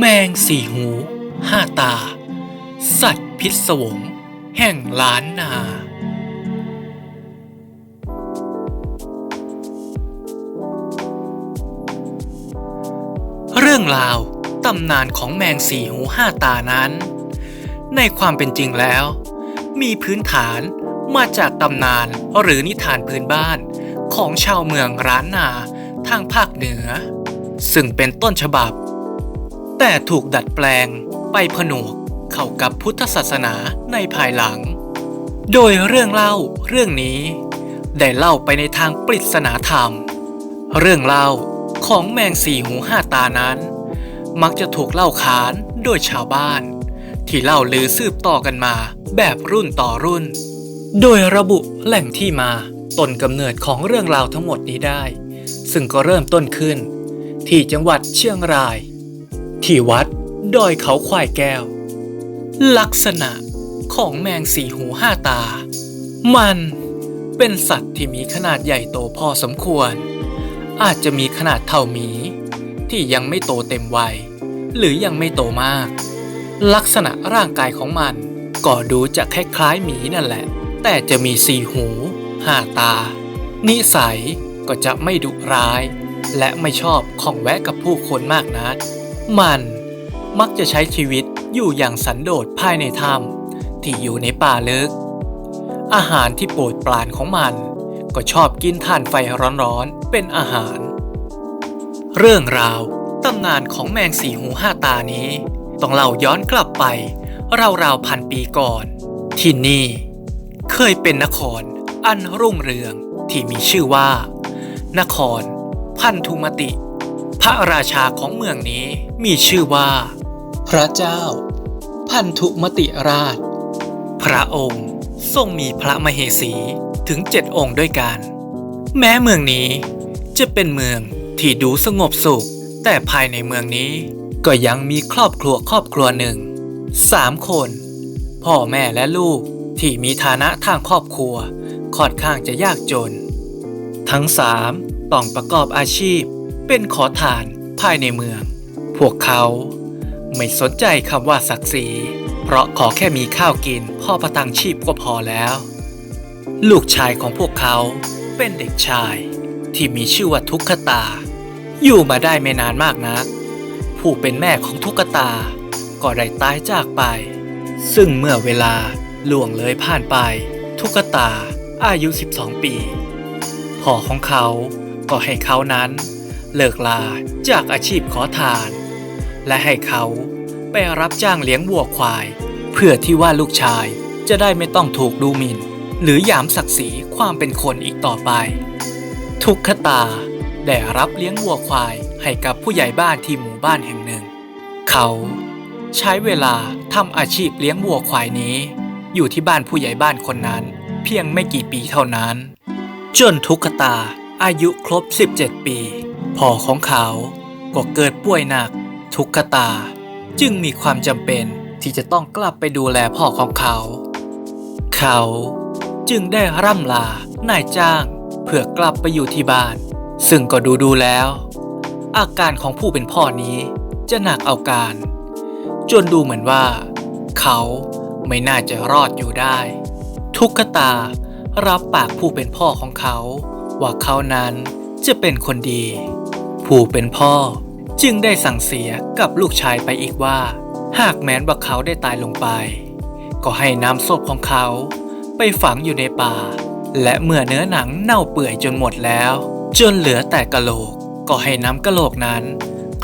แมงสี่หูห้าตา สัตว์พิศวง แห่งล้านนา เรื่องราวตำนานของแมงสี่หูห้าตานั้น ในความเป็นจริงแล้ว มีพื้นฐานมาจากตำนานหรือนิทานพื้นบ้านของชาวเมืองร้านนาทางภาคเหนือ ซึ่งเป็นต้นฉบับ แต่ถูกดัดแปลงไปผนวกเข้ากับพุทธศาสนาในภายหลัง โดยเรื่องเล่าเรื่องนี้ ได้เล่าไปในทางปริศนาธรรม เรื่องเล่าของแมงสี่หูห้าตานั้น มักจะถูกเล่าขานโดยชาวบ้าน ที่เล่าลือสืบต่อกันมาแบบรุ่นต่อรุ่น โดยระบุแหล่งที่มาต้นกำเนิดของเรื่องราวทั้งหมดนี้ได้ ซึ่งก็เริ่มต้นขึ้น ที่จังหวัดเชียงราย ที่วัดดอยเขาควายแก้ว ลักษณะของแมงสีหูห้าตา มันเป็นสัตว์ที่มีขนาดใหญ่โตพอสมควร อาจจะมีขนาดเท่าหมี ที่ยังไม่โตเต็มวัย หรือยังไม่โตมาก ลักษณะร่างกายของมันก็ดูจะคล้ายๆหมีนั่นแหละ แต่จะมีสี่หูห้าตา นิสัยก็จะไม่ดุร้าย และไม่ชอบของแวะกับผู้คนมากนัก มันมักจะใช้ชีวิตอยู่อย่างสันโดษภายในถ้ำที่อยู่ในป่าลึก อาหารที่โปรดปรานของมัน ก็ชอบกินถ่านไฟร้อนๆ เป็นอาหาร เรื่องราวตำนานของแมงสีหูห้าตานี้ ต้องเล่าย้อนกลับไป ราวๆพันปีก่อน ที่นี่ เคยเป็นนครอันรุ่งเรืองที่มีชื่อว่า นครพันธุมติ ระราชาของเมืองนี้มีชื่อว่า พระเจ้า พันธุมติราช พระองค์ทรงมีพระมเหสีถึงเจ็ดองค์ด้วยกัน แม้เมืองนี้จะเป็นเมืองที่ดูสงบสุข แต่ภายในเมืองนี้ก็ยังมีครอบครัวครอบครัวหนึ่งสามคน พ่อแม่และลูกที่มีฐานะทางครอบครัวค่อนข้างจะยากจน ทั้งสามต้องประกอบอาชีพ เป็นขอทานภายในเมือง พวกเขาไม่สนใจคำว่าศักดิ์ศรี เพราะขอแค่มีข้าวกินพ่อประทังชีพก็พอแล้ว ลูกชายของพวกเขาเป็นเด็กชาย ที่มีชื่อว่าทุกขตา อยู่มาได้ไม่นานมากนัก ผู้เป็นแม่ของทุกขตา ก็ได้ตายจากไป ซึ่งเมื่อเวลาล่วงเลยผ่านไป ทุกตาอายุ 12 ปี พ่อของเขาก็ให้เขานั้น เลิกลาจากอาชีพขอทาน และให้เขาไปรับจ้างเลี้ยงวัวควาย เพื่อที่ว่าลูกชายจะได้ไม่ต้องถูกดูหมิน่น หรือหยามศักดิ์ศรีความเป็นคนอีกต่อไป ทุกขตาได้รับเลี้ยงวัวควายให้กับผู้ใหญ่บ้านที่หมู่บ้านแห่งหนึ่ง เขาใช้เวลาทำอาชีพเลี้ยงวัวควายนี้ อยู่ที่บ้านผู้ใหญ่บ้านคนนั้น เพียงไม่กี่ปีเท่านั้น จนทุกขตาอายุครบ 17 ปี พ่อของเขาก็เกิดป่วยหนัก ทุกขตา จึงมีความจำเป็นที่จะต้องกลับไปดูแลพ่อของเขา เขาจึงได้ร่ำลานายจ้างเพื่อกลับไปอยู่ที่บ้าน ซึ่งก็ดูดูแล้ว อาการของผู้เป็นพ่อนี้จะหนักเอาการ จนดูเหมือนว่า เขาไม่น่าจะรอดอยู่ได้ ทุกขตารับปากผู้เป็นพ่อของเขา ว่าเขานั้นจะเป็นคนดี ผู้เป็นพ่อ จึงได้สั่งเสียกับลูกชายไปอีกว่า หากแม้นว่าเขาได้ตายลงไป ก็ให้นำศพของเขาไปฝังอยู่ในป่า และเมื่อเนื้อหนังเน่าเปื่อยจนหมดแล้ว จนเหลือแต่กะโหลก ก็ให้นำกะโหลกนั้น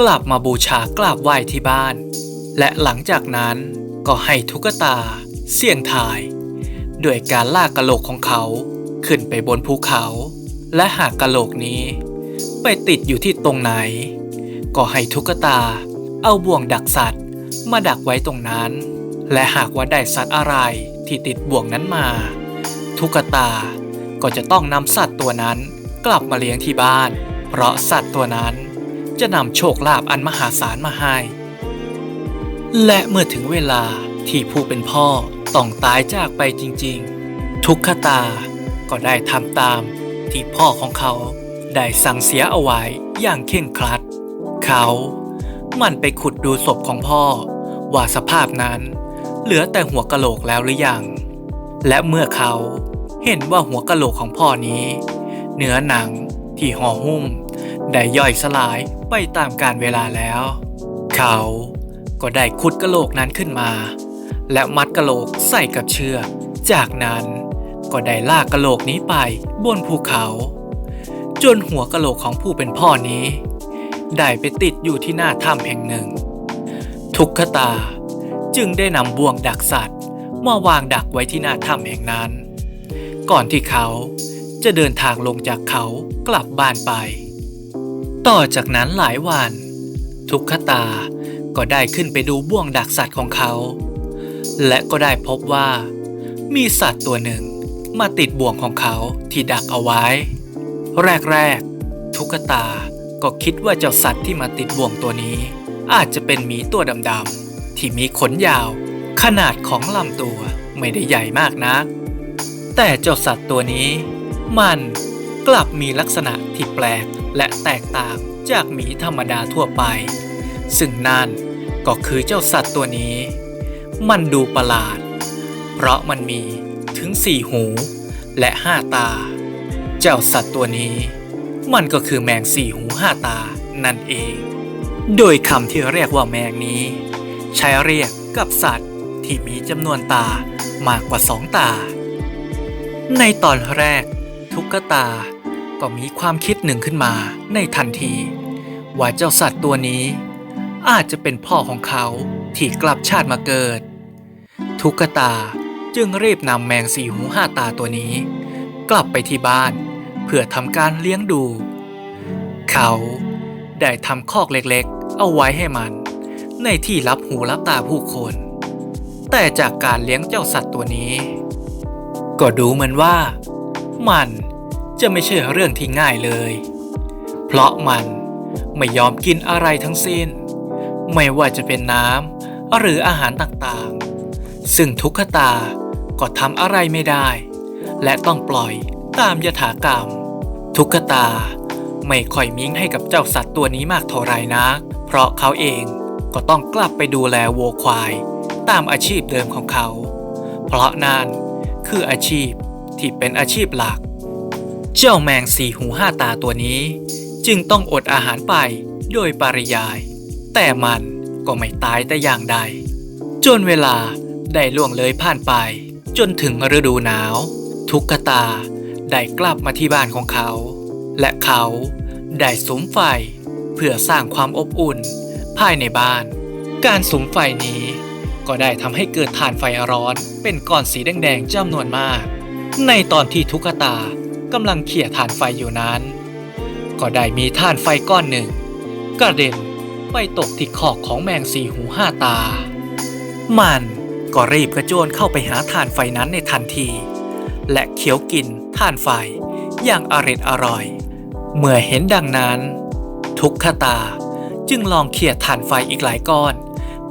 กลับมาบูชากราบไหว้ที่บ้าน และหลังจากนั้นก็ให้ทุกตา เสี่ยงทายด้วยการลากกะโหลกของเขาขึ้นไปบนภูเขา และหากกะโหลกนี้ ไปติดอยู่ที่ตรงไหน ก็ให้ทุกตา เอาบ่วงดักสัตว์ มาดักไว้ตรงนั้น และหากว่าได้สัตว์อะไรที่ติดบ่วงนั้นมา ทุกตาก็จะต้องนำสัตว์ตัวนั้นกลับมาเลี้ยงที่บ้าน เพราะสัตว์ตัวนั้นจะนำโชคลาภอันมหาศาลมาให้ และเมื่อถึงเวลาที่ผู้เป็นพ่อต้องตายจากไปจริงๆ ทุกขตาก็ได้ทำตามที่พ่อของเขา ได้สั่งเสียเอาไว้อย่างเข่งครัด เขามันไปขุดดูศพของพ่อ ว่าสภาพนั้น เหลือแต่หัวกะโหลกแล้วหรือยัง และเมื่อเขาเห็นว่าหัวกะโหลกของพ่อนี้ เนื้อหนังที่ห่อหุ้ม ได้ย่อยสลายไปตามกาลเวลาแล้ว เขาก็ได้ขุดกะโหลกนั้นขึ้นมา และมัดกะโหลกใส่กับเชือก จากนั้นก็ได้ลากกะโหลกนี้ไปบนภูเขา จนหัวกะโหลกของผู้เป็นพ่อนี้ ได้ไปติดอยู่ที่หน้าถ้ำแห่งหนึ่ง ทุกขตาจึงได้นำบ่วงดักสัตว์มาวางดักไว้ที่หน้าถ้ำแห่งนั้น ก่อนที่เขาจะเดินทางลงจากเขากลับบ้านไป ต่อจากนั้นหลายวัน ทุกขตาก็ได้ขึ้นไปดูบ่วงดักสัตว์ของเขา และก็ได้พบว่า มีสัตว์ตัวหนึ่งมาติดบ่วงของเขาที่ดักเอาไว้ แรกๆ ทุกตาก็คิดว่าเจ้าสัตว์ที่มาติดบ่วงตัวนี้ อาจจะเป็นหมีตัวดำๆที่มีขนยาว ขนาดของลำตัวไม่ได้ใหญ่มากนัก แต่เจ้าสัตว์ตัวนี้ มันกลับมีลักษณะที่แปลกและแตกต่างจากหมีธรรมดาทั่วไป ซึ่งนั่นก็คือเจ้าสัตว์ตัวนี้ มันดูประหลาด เพราะมันมีถึงสี่หูและห้าตา เจ้าสัตว์ตัวนี้ มันก็คือแมงสี่หูห้าตานั่นเอง โดยคำที่เรียกว่าแมงนี้ ใช้เรียกกับสัตว์ที่มีจำนวนตามากกว่าสองตา ในตอนแรก ทุกตาก็มีความคิดหนึ่งขึ้นมาในทันที ว่าเจ้าสัตว์ตัวนี้ อาจจะเป็นพ่อของเขาที่กลับชาติมาเกิด ทุกตาจึงรีบนำแมงสี่หูห้าตาตัวนี้ กลับไปที่บ้าน เพื่อทำการเลี้ยงดู เขาได้ทำคอกเล็กๆ เอาไว้ให้มัน ในที่รับหูรับตาผู้คน แต่จากการเลี้ยงเจ้าสัตว์ตัวนี้ ก็ดูเหมือนว่า มันจะไม่ใช่เรื่องที่ง่ายเลย เพราะมันไม่ยอมกินอะไรทั้งสิ้น ไม่ว่าจะเป็นน้ำหรืออาหารต่างๆ ซึ่งทุกขตาก็ทำอะไรไม่ได้ และต้องปล่อย ตามยถากรรม ทุกตา ไม่ค่อยมิ้งให้กับเจ้าสัตว์ตัวนี้มากเท่าไรนัก เพราะเขาเองก็ต้องกลับไปดูแลวัวควาย ตามอาชีพเดิมของเขา เพราะนั่นคืออาชีพที่เป็นอาชีพหลัก เจ้าแมงสีหูห้าตาตัวนี้ จึงต้องอดอาหารไปโดยปริยาย แต่มันก็ไม่ตายแต่อย่างใด จนเวลาได้ล่วงเลยผ่านไป จนถึงฤดูหนาว ทุกตา ได้กลับมาที่บ้านของเขา และเขาได้สุมไฟ เพื่อสร้างความอบอุ่น ภายในบ้าน การสุมไฟนี้ก็ได้ทำให้เกิดถ่านไฟร้อน เป็นก้อนสีแดงๆจำนวนมาก ในตอนที่ทุกตากำลังเขี่ยถ่านไฟอยู่นั้น ก็ได้มีถ่านไฟก้อนหนึ่ง กระเด็นไปตกที่ขอกของแมงสีหูห้าตา มันก็รีบกระโจนเข้าไปหาถ่านไฟนั้นในทันที และเคี้ยวกิน ถ่านไฟอย่างอร็ดอร่อย เมื่อเห็นดังนั้น ทุกขตาจึงลองเขี่ยถ่านไฟอีกหลายก้อน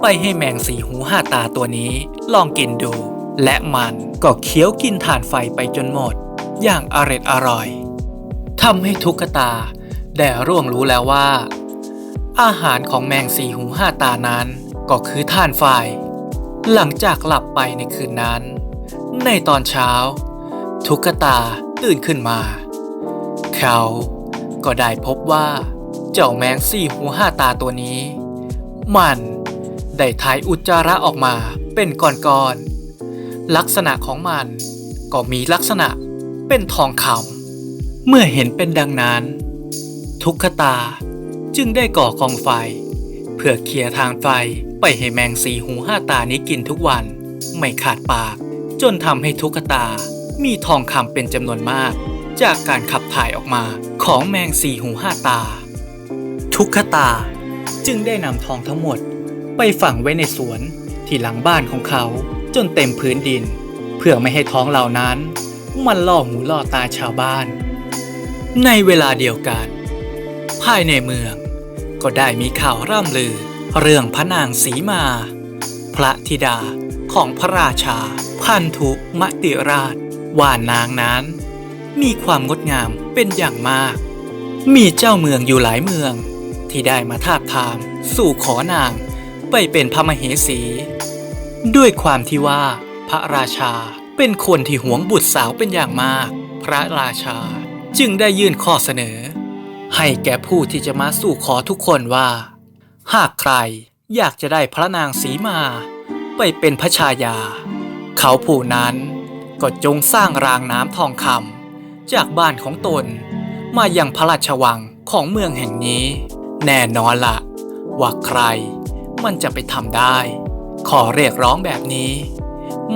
ไปให้แมงสีหูห้าตาตัวนี้ลองกินดู และมันก็เคี้ยวกินถ่านไฟไปจนหมด อย่างอร็ดอร่อยทำให้ทุกขตาได้ร่วงรู้แล้วว่า อาหารของแมงสีหูห้าตานั้นก็คือถ่านไฟหลังจากหลับไปในคืนนั้น ในตอนเช้า ทุกตาตื่นขึ้นมา เขาก็ได้พบว่า เจ้าแมงสี่หูห้าตาตัวนี้ มันได้ถ่ายอุจจาระออกมาเป็นก้อนๆลักษณะของมันก็มีลักษณะเป็นทองคำเมื่อเห็นเป็นดังนั้น ทุกขตาจึงได้ก่อกองไฟ เพื่อเคลียร์ทางไฟไปให้แมงสีหูห้าตานี้กินทุกวัน ไม่ขาดปาก จนทำให้ทุกขตา มีทองคำเป็นจำนวนมาก จากการขับถ่ายออกมาของแมงสี่หูห้าตา ทุกขตาจึงได้นำทองทั้งหมด ไปฝังไว้ในสวนที่หลังบ้านของเขาจนเต็มพื้นดิน เพื่อไม่ให้ท้องเหล่านั้น มันล่อหูล่อตาชาวบ้าน ในเวลาเดียวกัน ภายในเมือง ก็ได้มีข่าวร่ำลือ เรื่องพระนางสีมา พระธิดาของพระราชา พันธุมติราช ว่านางนั้น มีความงดงามเป็นอย่างมาก มีเจ้าเมืองอยู่หลายเมือง ที่ได้มาทาบทาม สู่ขอนางไปเป็นพระมเหสี ด้วยความที่ว่าพระราชาเป็นคนที่หวงบุตรสาวเป็นอย่างมาก พระราชาจึงได้ยื่นข้อเสนอ ให้แก่ผู้ที่จะมาสู่ขอทุกคนว่า หากใครอยากจะได้พระนางสีมา ไปเป็นพระชายา เขาผู้นั้น ก็จงสร้างรางน้ำทองคำจากบ้านของตน มายังพระราชวังของเมืองแห่งนี้ แน่นอนละว่าใครมันจะไปทำได้ ขอเรียกร้องแบบนี้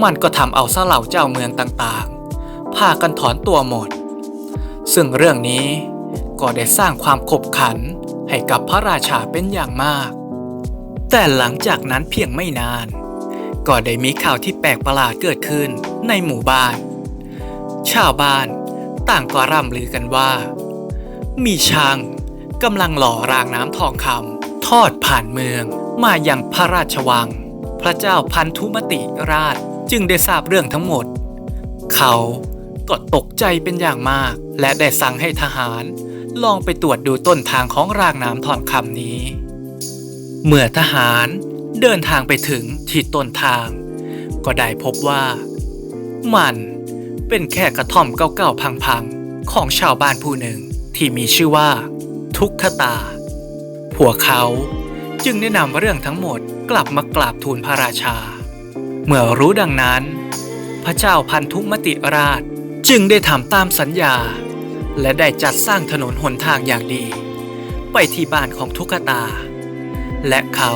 มันก็ทำเอาซะเหล่าเจ้าเมืองต่างๆ พากันถอนตัวหมด ซึ่งเรื่องนี้ก็ได้สร้างความขบขันให้กับพระราชาเป็นอย่างมาก แต่หลังจากนั้นเพียงไม่นาน ก็ได้มีข่าวที่แปลกประหลาดเกิดขึ้นในหมู่บ้าน ชาวบ้านต่างก็ร่ำลือกันว่า มีช้างกำลังหล่อรางน้ำทองคำทอดผ่านเมืองมาอย่างพระราชวัง พระเจ้าพันธุมติราชจึงได้ทราบเรื่องทั้งหมด เขาก็ตกใจเป็นอย่างมาก และได้สั่งให้ทหาร ลองไปตรวจดูต้นทางของรางน้ำทองคำนี้ เมื่อทหาร เดินทางไปถึงที่ต้นทาง ก็ได้พบว่า มันเป็นแค่กระท่อมเก่าๆพังๆ ของชาวบ้านผู้หนึ่งที่มีชื่อว่า ทุกขตา พวกเขาจึงได้นำเรื่องทั้งหมดกลับมากราบทูลพระราชา เมื่อรู้ดังนั้น พระเจ้าพันธุมติราชจึงได้ทำตามสัญญา และได้จัดสร้างถนนหนทางอย่างดี ไปที่บ้านของทุกขตา และเขา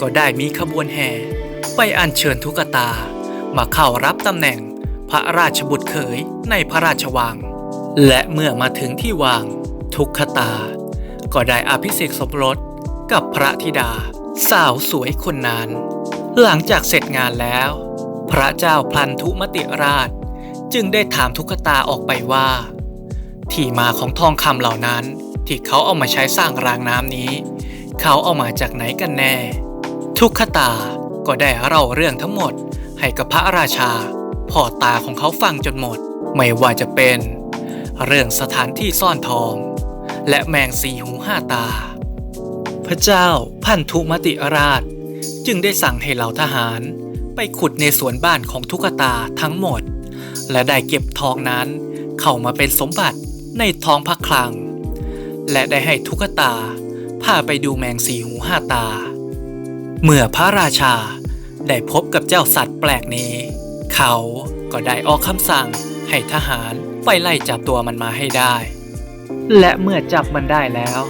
ก็ได้มีขบวนแห่ ไปอัญเชิญทุกตา มาเข้ารับตำแหน่งพระราชบุตรเขยในพระราชวัง และเมื่อมาถึงที่วังทุกขตา ก็ได้อภิเษกสมรสกับพระธิดา สาวสวยคนนั้น หลังจากเสร็จงานแล้ว พระเจ้าพลันธุมติราช จึงได้ถามทุกขตาออกไปว่า ที่มาของทองคำเหล่านั้นที่เขาเอามาใช้สร้างรางน้ำนี้ เขาเอามาจากไหนกันแน่ ทุกขตาก็ได้เล่าเรื่องทั้งหมด ให้กับพระราชาพ่อตาของเขาฟังจนหมด ไม่ว่าจะเป็น เรื่องสถานที่ซ่อนทอง และแมงสีหูห้าตา พระเจ้าพันธุมติราช จึงได้สั่งให้เหล่าทหาร ไปขุดในสวนบ้านของทุกตาทั้งหมด และได้เก็บทองนั้นเข้ามาเป็นสมบัติในท้องพระคลัง และได้ให้ทุกตาพาไปดูแมงสีหูห้าตา เมื่อพระราชาได้พบกับเจ้าสัตว์แปลกนี้ เขาก็ได้ออกคำสั่งให้ทหารไปไล่จับตัวมันมาให้ได้ และเมื่อจับมันได้แล้ว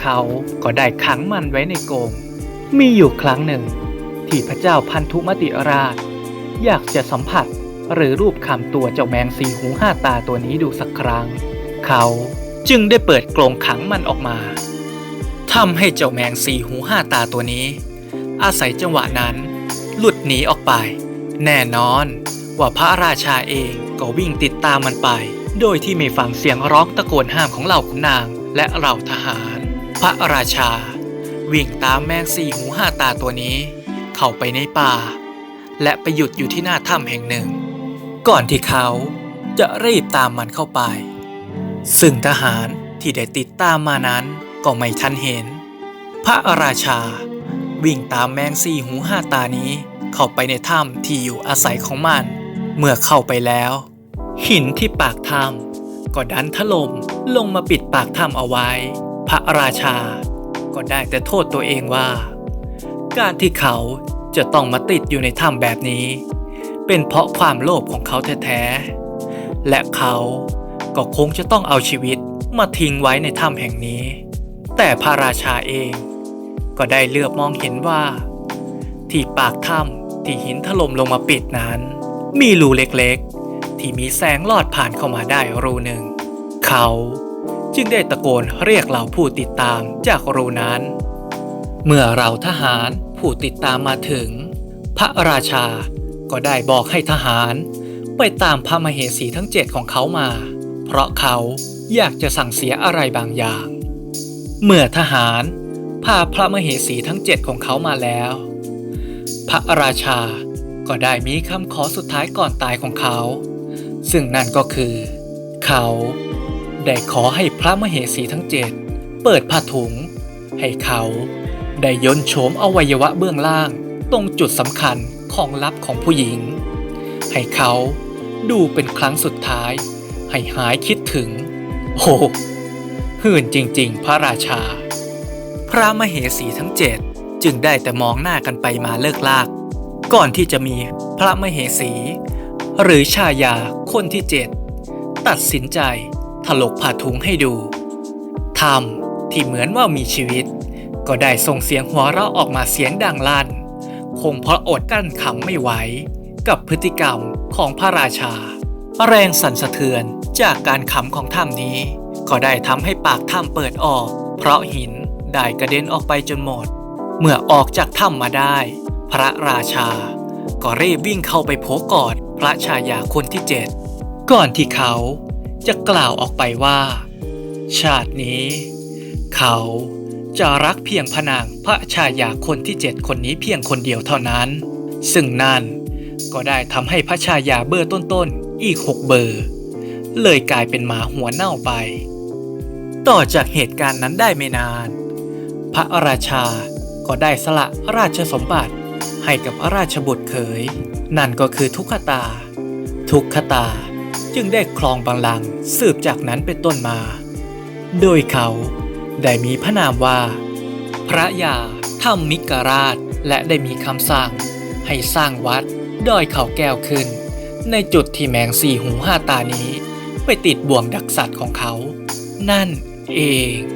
เขาก็ได้ขังมันไว้ในกรงมีอยู่ครั้งหนึ่ง ที่พระเจ้าพันธุมติราช อยากจะสัมผัสหรือรูปคำตัวเจ้าแมงสีหูห้าตาตัวนี้ดูสักครั้ง เขาจึงได้เปิดกรงขังมันออกมาทำให้เจ้าแมงสีหูห้าตาตัวนี้ อาศัยจังหวะนั้น หลุดหนีออกไป แน่นอน ว่าพระราชาเองก็วิ่งติดตามมันไป โดยที่ไม่ฟังเสียงร้องตะโกนห้ามของเหล่าขุนนางและเหล่าทหาร พระราชา วิ่งตามแมงสี่หูห้าตาตัวนี้ เข้าไปในป่า และไปหยุดอยู่ที่หน้าถ้ำแห่งหนึ่ง ก่อนที่เขาจะรีบตามมันเข้าไป ซึ่งทหารที่ได้ติดตามมานั้นก็ไม่ทันเห็น พระราชา วิ่งตามแมงสี่หูห้าตานี้ เข้าไปในถ้ำที่อยู่อาศัยของมัน เมื่อเข้าไปแล้ว หินที่ปากถ้ำก็ดันถล่มลงมาปิดปากถ้ำเอาไว้ พระราชา ก็ได้แต่โทษตัวเองว่า การที่เขาจะต้องมาติดอยู่ในถ้ำแบบนี้ เป็นเพราะความโลภของเขาแท้ๆ และเขาก็คงจะต้องเอาชีวิตมาทิ้งไว้ในถ้ำแห่งนี้ แต่พระราชาเอง ก็ได้เลือบมองเห็นว่า ที่ปากถ้ำที่หินถล่มลงมาปิดนั้น มีรูเล็กๆ ที่มีแสงลอดผ่านเข้ามาได้รูหนึ่ง เขาจึงได้ตะโกนเรียกเหล่าผู้ติดตามจากรูนั้น เมื่อเราทหารผู้ติดตามมาถึง พระราชาก็ได้บอกให้ทหารไปตามพระมเหสีทั้งเจ็ดของเขามา เพราะเขาอยากจะสั่งเสียอะไรบางอย่าง เมื่อทหาร พาพระมเหสีทั้งเจ็ดของเขามาแล้ว พระราชาก็ได้มีคำขอสุดท้ายก่อนตายของเขา ซึ่งนั่นก็คือ เขาได้ขอให้พระมเหสีทั้งเจ็ดเปิดผ้าถุง ให้เขาได้ยนโฉมอวัยวะเบื้องล่างตรงจุดสำคัญของลับของผู้หญิง ให้เขาดูเป็นครั้งสุดท้าย ให้หายคิดถึง โอ้ หื่นจริง ๆ พระราชา ระมเหสีทั้งเจ็ดจึงได้แต่มองหน้ากันไปมาเลิกลาก ก่อนที่จะมีพระมเหสี หรือชายาคนที่เจ็ดตัดสินใจถลกผ้าถุงให้ดูทำที่เหมือนว่ามีชีวิต ก็ได้ส่งเสียงหัวเราะออกมาเสียงดังลั่น คงเพราะอดกั้นขำไม่ไหวกับพฤติกรรมของพระราชา แรงสั่นสะเทือนจากการขำของถ้ำนี้ ก็ได้ทำให้ปากถ้ำเปิดออก เพราะหิน ได้กระเด็นออกไปจนหมด เมื่อออกจากถ้ำมาได้ พระราชา ก็รีบวิ่งเข้าไปโผกอดพระชายาคนที่เจ็ดก่อนที่เขาจะกล่าวออกไปว่า ชาตินี้ เขาจะรักเพียงพนางพระชายาคนที่เจ็ดคนนี้เพียงคนเดียวเท่านั้น ซึ่งนั่นก็ได้ทำให้พระชายาเบอร์ต้นๆอีกหกเบอร์ เลยกลายเป็นหมาหัวเน่าไป ต่อจากเหตุการณ์นั้นได้ไม่นาน พระราชา ก็ได้สละราชสมบัติให้กับราชบุตรเขย นั่นก็คือทุกขตา ทุกขตาจึงได้ครองบัลลังสืบจากนั้นเป็นต้นมา โดยเขาได้มีพระนามว่า พระยาธรรมิกราชและได้มีคำสั่ง ให้สร้างวัดดอยเขาแก้วขึ้น ในจุดที่แมงสี่หูห้าตานี้ ไปติดบ่วงดักสัตว์ของเขา นั่นเอง